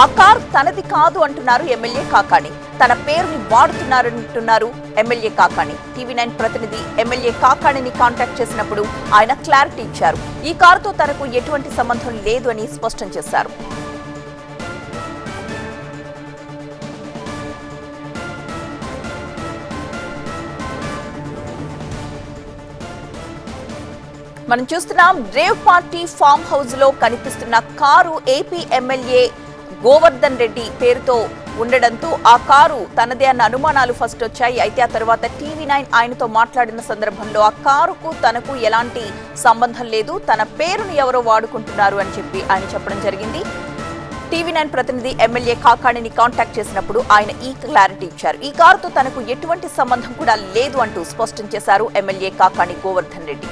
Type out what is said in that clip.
ఆ కార్ తనది కాదు అంటున్నారు ఎమ్మెల్యే కాకాణి. తన పేరుని వాడుతున్నారంటున్నారు ఎమ్మెల్యే కాకాణి. టీవీ నైన్ ప్రతినిధి ఎమ్మెల్యే కాకాణిని కాంటాక్ట్ చేసినప్పుడు ఆయన క్లారిటీ ఇచ్చారు. ఈ కారుతో తనకు ఎటువంటి సంబంధం లేదు అని స్పష్టం చేశారు. మనం చూస్తున్నాం రేవ్ పార్టీ ఫామ్ హౌస్లో కనిపిస్తున్న car AP MLA Govardhan Reddy పేరుతో ఉండడంతో ఆ కారు తనదే అన్న అనుమానాలు ఫస్ట్ వచ్చాయి. అయితే ఆ తర్వాత టీవీ నైన్ ఆయనతో మాట్లాడిన సందర్భంలో ఆ కారుకు తనకు ఎలాంటి సంబంధం లేదు. తన పేరును ఎవరో వాడుకుంటున్నారు అని చెప్పి ఆయన చెప్పడం జరిగింది. టీవీ నైన్ ప్రతినిధి ఎమ్మెల్యే కాకాణిని కాంటాక్ట్ చేసినప్పుడు ఆయన ఈ క్లారిటీ ఇచ్చారు. ఈ కారుతో తనకు ఎటువంటి సంబంధం కూడా లేదు అంటూ స్పష్టం చేశారు ఎమ్మెల్యే కాకాణి గోవర్ధన్ రెడ్డి.